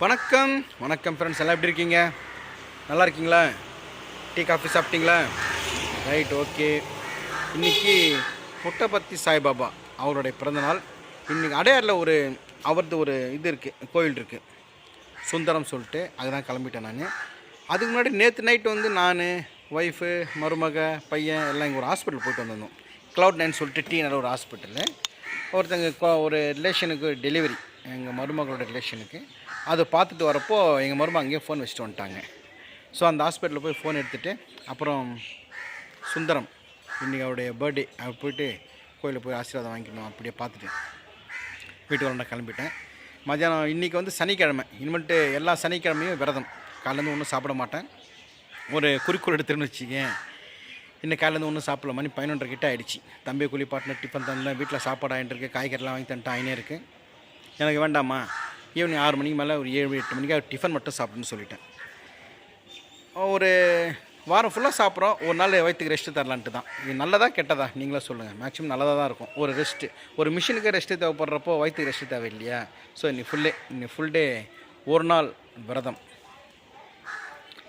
வணக்கம். வணக்கம் ஃப்ரெண்ட்ஸ் எல்லாம் எப்படி இருக்கீங்க? நல்லா இருக்கீங்களா? டீ காஃபி சாப்பிட்டீங்களா? ரைட் ஓகே இன்னைக்கு புட்டபர்த்தி சாய்பாபா அவருடைய பிறந்தநாள் இன்றைக்கி அடையாரில் ஒரு அவரது ஒரு இது இருக்குது கோயில் இருக்குது சுந்தரம் சொல்லிட்டு அதுதான் கிளம்பிட்டேன் நான். அதுக்கு முன்னாடி நேற்று நைட்டு வந்து நான் ஒய்ஃபு மருமக பையன் எல்லாம் இங்கே ஒரு ஹாஸ்பிட்டல் போயிட்டு வந்திருந்தோம். க்ளவுட் நைன் சொல்லிட்டு டி நல்ல ஒரு ஹாஸ்பிட்டலு ஒருத்தங்க ஒரு ரிலேஷனுக்கு டெலிவரி எங்கள் மருமகளோட ரிலேஷனுக்கு அதை பார்த்துட்டு வரப்போ எங்கள் மருமக அங்கேயே ஃபோன் வச்சுட்டு வந்துட்டாங்க. ஸோ அந்த ஹாஸ்பிட்டலில் போய் ஃபோன் எடுத்துகிட்டு அப்புறம் சுந்தரம் இன்றைக்கி அவருடைய பர்த்டே அவர் போயிட்டு கோயிலில் போய் ஆசீர்வாதம் வாங்கிக்கணும் அப்படியே பார்த்துட்டு வீட்டுக்கு வரண்டா கிளம்பிட்டேன். மத்தியானம் இன்றைக்கி வந்து சனிக்கிழமை. இனிமேட்டு எல்லா சனிக்கிழமையும் விரதம். காலேருந்து ஒன்றும் சாப்பிட மாட்டேன். ஒரு குறிக்கோள் எடுத்துருன்னு வச்சுக்கேன் இன்னும் காலையிலேருந்து ஒன்றும் சாப்பிடல. மணி பதினொன்றரை கிட்ட ஆகிடுச்சு தம்பி குளிப்பாட்டின டிஃபன் தந்தேன். வீட்டில் சாப்பாடு ஆகிட்டு இருக்கு. காய்கறிலாம் வாங்கி தந்துட்டு ஆயினே இருக்குது எனக்கு வேண்டாமா ஈவினிங் ஆறு மணிக்கு மேலே ஒரு ஏழு எட்டு மணிக்கு டிஃபன் மட்டும் சாப்பிடுன்னு சொல்லிட்டேன். ஒரு வாரம் ஃபுல்லாக சாப்பிட்றோம். ஒரு நாள் வயிற்றுக்கு ரெஸ்ட்டு தரலான்ட்டு தான். இது நல்லதாக கெட்டதா? நீங்களே சொல்லுங்கள் மேக்ஸிமம் நல்லதாக தான் இருக்கும். ஒரு ரெஸ்ட்டு ஒரு மிஷினுக்கு ரெஸ்ட்டு தேவைப்படுறப்போ வயிற்றுக்கு ரெஸ்ட்டு தேவை இல்லையா ஸோ இன்னைக்கு ஃபுல்லே இன்னைக்கு ஃபுல் டே ஒரு நாள் விரதம்.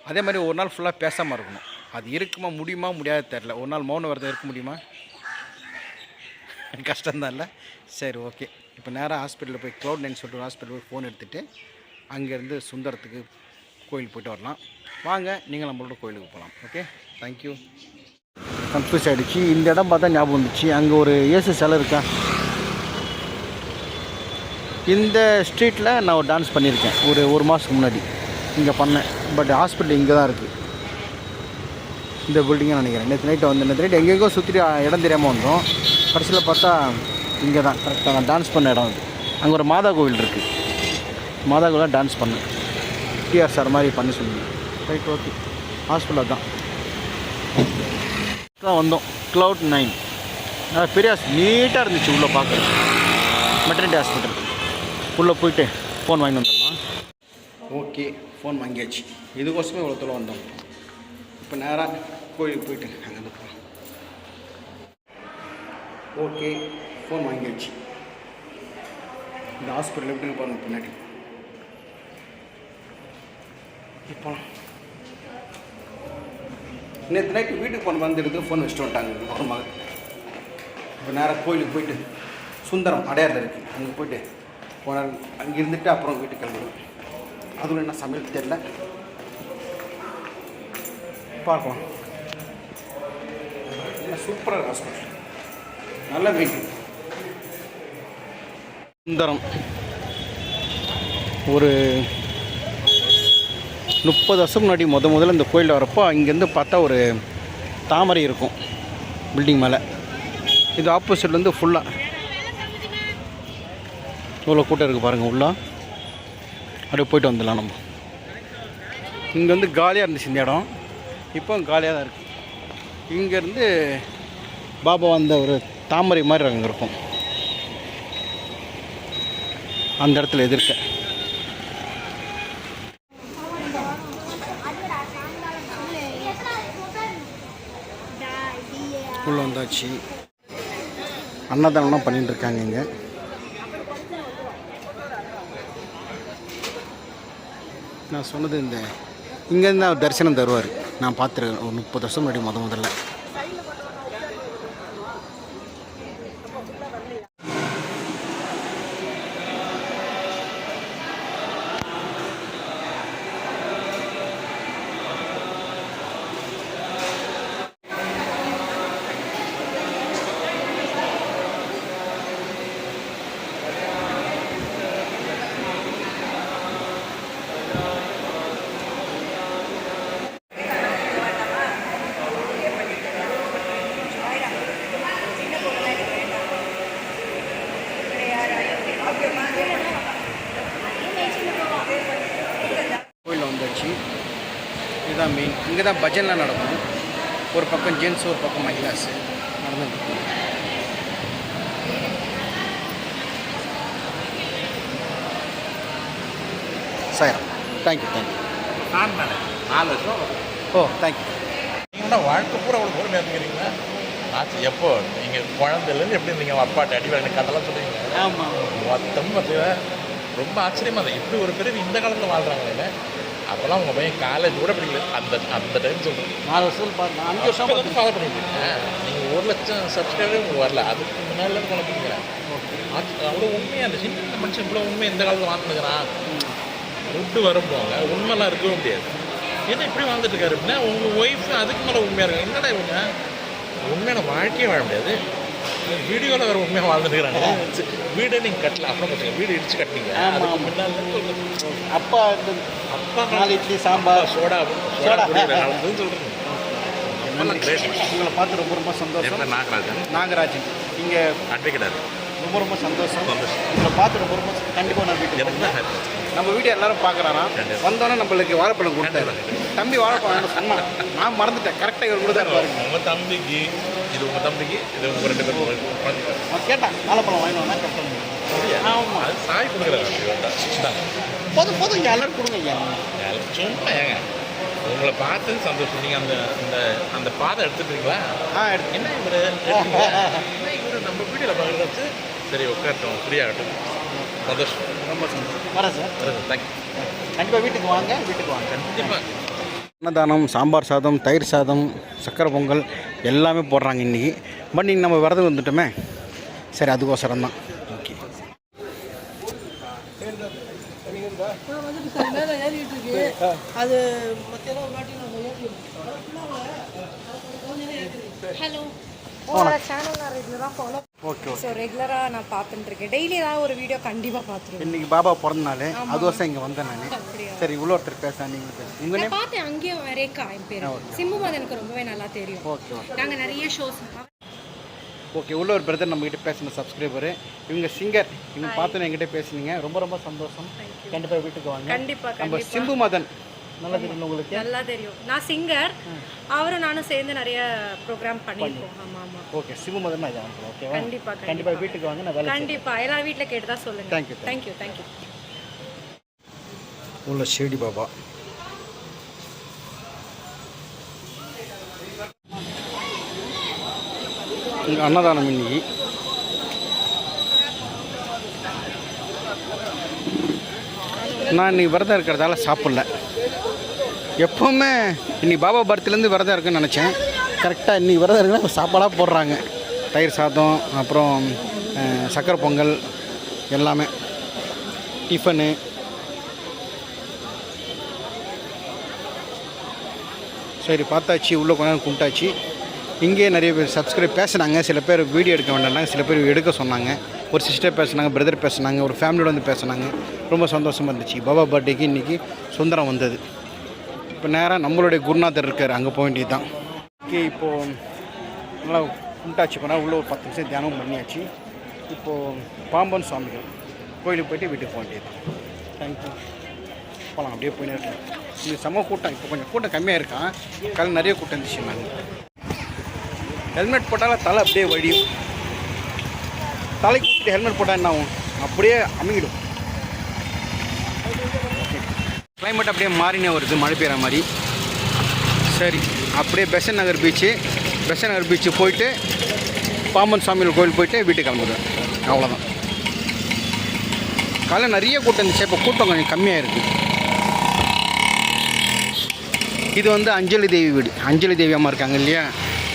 அதே மாதிரி ஒரு நாள் ஃபுல்லாக பேசாமல் இருக்கணும். அது இருக்குமா முடியுமா முடியாது தெரில ஒரு நாள் மௌன விரதம் இருக்க முடியுமா? கஷ்டம்தான் இல்லை சரி ஓகே இப்போ நேராக ஹாஸ்பிட்டலில் போய் க்ளவுட் நைன் சொல்லிட்டு ஹாஸ்பிட்டல் போய் ஃபோன் எடுத்துகிட்டு அங்கேருந்து சுந்தரத்துக்கு கோயில் போயிட்டு வரலாம். வாங்க நீங்கள் நம்மளோட கோயிலுக்கு போகலாம். ஓகே தேங்க்யூ கன்ஃபியூஸ் ஆகிடுச்சு இந்த இடம் பார்த்தா ஞாபகம் வந்துச்சு. அங்கே ஒரு இயேசு சிலை இருக்கா? இந்த ஸ்ட்ரீட்டில் நான் ஒரு டான்ஸ் பண்ணியிருக்கேன். ஒரு ஒரு மாதத்துக்கு முன்னாடி. இங்கே பண்ணேன். பட் ஹாஸ்பிட்டல் இங்கே தான் இருக்குது இந்த பில்டிங்காக நினைக்கிறேன். நேற்று நைட்டு வந்து நேற்று நைட்டு எங்கெங்கோ சுற்றி இடம் தெரியாமல் வந்தோம். கடைசியில் பார்த்தா இங்கே தான் கரெக்டாக நான் டான்ஸ் பண்ண இடம் அது. அங்கே ஒரு மாதா கோவில் இருக்குது மாதா கோவில் டான்ஸ் பண்ணேன். டிஆர் சார் மாதிரி பண்ண சொன்னீங்க ரைட் ஓகே ஹாஸ்பிட்டல் தான் தான் வந்தோம். க்ளவுட் நைன் நல்லா பெரிய நீட்டாக இருந்துச்சு உள்ளே பார்க்குறது மெட்டர்னிட்டி ஹாஸ்பிட்டல் உள்ளே போயிட்டு ஃபோன் வாங்கி வந்துடலாம்? ஓகே ஃபோன் வாங்கியாச்சு. இதுக்கோசமே இவ்வளோ தூரம் வந்தோம். இப்போ நேராக கோயிலுக்கு போயிட்டு அங்கே போகலாம் ஓகே ஃபோன் வாங்கியாச்சு. இந்த ஹாஸ்பிட்டல் எப்படி பாருங்கள் பின்னாடி. இப்போ நேற்று நைட்டு வீட்டுக்கு போன வந்து எடுத்து ஃபோன் வச்சுட்டு வந்துட்டாங்க. ஒரு இப்போ நேராக கோயிலுக்கு போயிட்டு சுந்தரம் அடையாரில் இருக்குது அங்கே போயிட்டு போன அங்கே இருந்துட்டு அப்புறம் வீட்டுக்கு கிளம்பிடுவேன் அதுவும் என்ன சமையல் தெரில பார்க்கலாம். சூப்பராக ஹாஸ்பிட்டல் நல்ல வீட்டு சுந்தரம். ஒரு முப்பது வருஷம் முன்னாடி முத முதல்ல இந்த கோயில் வரப்போ இங்கேருந்து பார்த்தா ஒரு தாமரை இருக்கும் பில்டிங் மேலே. இது ஆப்போசிட்லேருந்து ஃபுல்லாக இவ்வளோ கூட்டம் இருக்குது பாருங்கள் உள்ளே. அப்படியே போயிட்டு வந்துடலாம் நம்ம. இங்கே வந்து காலியாக இருந்துச்சு இந்த இடம். இப்போ காலியாக தான் இருக்குது இங்கேருந்து பாபா வந்த ஒரு தாமரை மாதிரி அங்கே இருக்கும். அந்த இடத்துல எதிர்க்க. உள்ளே வந்தாச்சு. அன்னதானம்லாம் பண்ணிட்டுருக்காங்க இங்கே. நான் சொன்னது இந்த இங்கேருந்து அவர் தரிசனம் தருவார். நான் பார்த்துருக்கேன். ஒரு முப்பது வருஷம் முன்னாடி முத முதல்ல கோயிலில் வந்தாச்சு இதுதான் மெயின் இங்கே தான் பஜன்லாம் நடக்கும். ஒரு பக்கம் ஜென்ஸ் ஒரு பக்கம் மகிழாஸ். நடந்துட்டு சார் தேங்க்யூ தேங்க்யூ நான் தானே நாலு வருஷம். ஓ தேங்க்யூ நீங்கன்னா வாழ்க்கை பூரா அவ்வளோ பொறுமையாக இருந்துக்கிறீங்களா ஆச்சு எப்போ? நீங்கள் குழந்தைலேருந்து எப்படி உங்க அப்பாட்ட அடி வாங்கின கதெல்லாம் சொல்லுவீங்க ஆமாம் மொத்தம் பார்த்தீங்கன்னா ரொம்ப ஆச்சரியமாக இருந்தது இப்படி ஒரு பிறகு இந்த காலத்தில் வாழ்கிறாங்களே அப்போல்லாம் உங்கள் பையன் காலேஜ் கூட படிக்கல. அந்த அந்த டைம் சொல்கிறேன் நாலு வருஷம் பாருங்க அஞ்சு வருஷம் அப்போ ஃபாலோ பண்ணிட்டு நீங்கள் ஒரு லட்சம் சப்ஸ்கிரைபரே உங்களுக்கு வரல. அதுக்கு முன்னாடி குழப்பிக்கிறேன் அவ்வளோ உண்மையாக அந்த சின்ன மனுஷன் இவ்வளோ உண்மை இந்த காலத்தில் வாழ்ந்துக்கிறான் விட்டு வரும்போங்க உண்மைலாம் இருக்கவே முடியாது. என்ன இப்படி வாழ்ந்துட்டு இருக்காரு? அப்படின்னா உங்கள் ஒய்ஃப் அதுக்கு மேலே உண்மையாக இருக்காங்க? என்னடா இவங்க? உண்மையான வாழ்க்கையே வாழ முடியாது. வீடியோவில் வேறு உண்மையாக வாழ்ந்துட்டு இருக்கிறாங்க வீடை நீங்கள் கட்டல அப்புறம் பார்த்தீங்க வீடு இடிச்சு கட்டினீங்க. அதுக்கு முன்னால் அப்பா அப்பா நாலு இட்லி சாம்பார். சோடா சோடா சொல்கிறேன் உங்களை பார்த்து ரொம்ப ரொம்ப சந்தோஷம். நாகராஜன். நாகராஜன். இங்கே அட்வொகேட் ரொம்ப ரொம்ப சந்தோஷம். சந்தோஷம். உங்களை பார்த்து ரொம்ப ரொம்ப கண்டிப்பாக நான் வீட்டுக்கு எனக்கு தான் happy. நம்ம வீட்டை எல்லாரும் பார்க்குறாராம் கண்டிப்பா. வந்தோன்னே நம்மளுக்கு வாழைப்பழம் கொடுத்தாரு. தம்பி வாழைப்பழம் சொன்னான் நான் மறந்துட்டேன். கரெக்டாக இவர் கொடுத்தாரு தம்பிக்கு இது உங்க தம்பிக்கு இது உங்க ரெண்டு பேரும் கேட்டான் வாழைப்பழம் வந்தா கரெக்டாக ஆமாம் அது சாய் கொடுக்குறாங்க. போதும் போதும் இங்க எல்லாரும் கொடுங்க ஐயா சும்மா ஏங்க. உங்களை பார்த்தது சந்தோஷம். நீங்கள் அந்த அந்த அந்த பாதை எடுத்துட்டீங்களா ஆ எடுத்து என்ன இவர்? இவர் நம்ம வீடியோவில் பார்க்குறது சரி உட்காரட்டும். ஃப்ரீயாகட்டும் சந்தோஷம். ரொம்ப சந்தோஷம். வரேன் சார். தேங்க்யூ கண்டிப்பாக வீட்டுக்கு வாங்க வீட்டுக்கு வாங்க. கண்டிப்பாக அன்னதானம் சாம்பார் சாதம் தயிர் சாதம் சக்கரை பொங்கல் எல்லாமே போடுறாங்க இன்றைக்கி பட் இன்னைக்கு நம்ம விரதம் வந்துட்டோமே சரி அதுக்கோசரம் தான். Okay hello. Channel okay so ரெகுலராக நான் பார்த்துட்டு இருக்கேன் டெய்லி ஏதாவது ஒரு வீடியோ கண்டிப்பாக பார்த்துருவேன். இன்னைக்கு பாபா பிறந்த நாள் அது வருஷம் இங்கே வந்தேன் நான். சரி இவ்வளோ ஒருத்தர் பேச நீங்கள் உங்கள் பார்த்தேன் அங்கேயும் ரேகா என் பேர். சிம்பு மதன் எனக்கு ரொம்பவே நல்லா தெரியும். ஓகே நாங்கள் நிறைய ஷோஸ் ஓகே உள்ள ஒரு பிரதர் நம்மகிட்ட பேசின சப்ஸ்கிரைபரு இவங்க சிங்கர் இவங்க பார்த்து என்கிட்ட பேசுனீங்க. ரொம்ப ரொம்ப சந்தோஷம். கண்டிப்பாக வீட்டுக்கு வாங்க. கண்டிப்பாக நம்ம சிம்பு மதன். நல்லா தெரியும் உங்களுக்கு? நல்லா தெரியும். நான் சிங்கர் அவரும் நானும் சேர்ந்து நிறைய ப்ரோக்ராம் பண்ணியிருக்கோம். ஆமாம் ஆமாம் ஓகே சிம்பு மதன் நான் ஜாயின் பண்ணுறேன் ஓகேவா? கண்டிப்பா, கண்டிப்பாக கண்டிப்பா. வீட்டுக்கு வாங்க நான். கண்டிப்பாக எல்லாரும் வீட்டில் கேட்டு தான் சொல்லுங்கள் thank thank you thank you உள்ள ஷேடி பாபா. இங்க அன்னதானம் இன்னைக்கு. நான் இன்னைக்கு விரதம் இருக்கிறதால சாப்பிடல. எப்போவுமே இன்றைக்கி பாபா பர்த்லேருந்து விரதம் இருக்குன்னு நினச்சேன். கரெக்டாக இன்றைக்கி விரதம் இருக்குன்னா சாப்பாடாக போடுறாங்க. தயிர் சாதம் அப்புறம் சக்கரை பொங்கல் எல்லாமே. டிஃபனு. சரி பார்த்தாச்சு உள்ளே கொண்டாந்து கும்பிட்டாச்சு. இங்கேயே நிறைய பேர் சப்ஸ்கிரைப் பேசுனாங்க. சில பேர் வீடியோ எடுக்க வேண்டாம் சில பேர் எடுக்க சொன்னாங்க. ஒரு சிஸ்டர் பேசுனாங்க பிரதர் பேசுனாங்க ஒரு ஃபேமிலியோட வந்து பேசுனாங்க. ரொம்ப சந்தோஷமாக இருந்துச்சு. பாபா பர்த்டேக்கு இன்றைக்கி சுந்தரம் வந்தது. இப்போ நேராக நம்மளுடைய குருநாதர் இருக்கார் அங்கே போக வேண்டியது தான். ஓகே இப்போது நல்லா கும்பிட்டாச்சு போனால் உள்ள ஒரு பத்து நிமிஷம் தியானம் பண்ணியாச்சு. இப்போது பாம்பன் சுவாமிகள் கோயிலுக்கு போயிட்டு வீட்டுக்கு போக வேண்டியது தேங்க்யூ போகலாம் அப்படியே போயினே இருக்கலாம். இது செம்ம கூட்டம் இப்போ கொஞ்சம் கூட்டம் கம்மியாக இருக்கான் காலையில் நிறைய கூட்டம் இருந்துச்சு நாங்கள் ஹெல்மெட் போட்டாலும் தலை அப்படியே வழியும். தலைக்கு ஊற்றிட்டு ஹெல்மெட் போட்டால் என்ன ஆகும்? அப்படியே அமுங்கிடும். கிளைமேட் அப்படியே மாறினே வருது மழை பெய்கிற மாதிரி. சரி அப்படியே பெசன் நகர் பீச்சு பெசன் நகர் பீச்சு போயிட்டு பாம்பன் சாமியில் கோயில் போயிட்டு வீட்டுக்கு கிளம்புறேன். அவ்வளோதான் காலையில் நிறைய கூட்டம் இருந்துச்சு இப்போ கூட்டம் கொஞ்சம் கம்மியாக இருக்குது இது வந்து அஞ்சலி தேவி வீடு. அஞ்சலி தேவி அம்மா இருக்காங்க இல்லையா?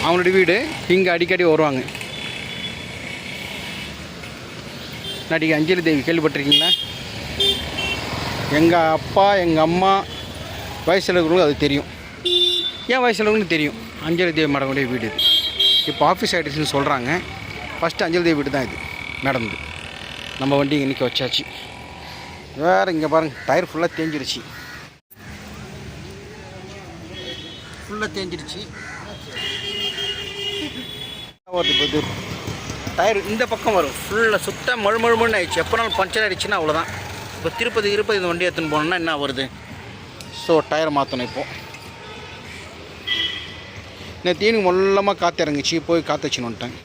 அவனுடைய வீடு இங்கே அடிக்கடி வருவாங்க. நடிகை அஞ்சலி தேவி கேள்விப்பட்டிருக்கீங்களா? எங்கள் அப்பா எங்கள் அம்மா வயசில் இருக்கிறவங்களுக்கு அது தெரியும். ஏன் வயசில் இருக்கிறவங்களுக்கு தெரியும். அஞ்சலி தேவி மேடமுடைய வீடு இது. இப்போ ஆஃபீஸ் ஆகிடுச்சுன்னு சொல்கிறாங்க ஃபஸ்ட்டு அஞ்சலி தேவி வீடு தான் இது. மேடம்து நம்ம வண்டி இன்றைக்கி வச்சாச்சு. வேறு இங்கே பாருங்க டயர் ஃபுல்லாக தேஞ்சிருச்சு. ஃபுல்லாக தேஞ்சிருச்சு. வருது டயர் இந்த பக்கம் வரும். ஃபுல்லாக சுத்தம் மழு மழுமழுன்னு ஆயிடுச்சு. எப்போனாலும் பஞ்சர் ஆயிடுச்சுன்னா அவ்வளோதான் இப்போ திருப்பதி திருப்பதி இந்த வண்டி எடுத்துன்னு போனோம்னா என்ன வருது? ஸோ டயர் மாற்றணும் இப்போது நேற்று ஈவினிங் மொல்லமாக காற்று இறங்குச்சு போய் காற்று வச்சுன்னு வந்துட்டேன்.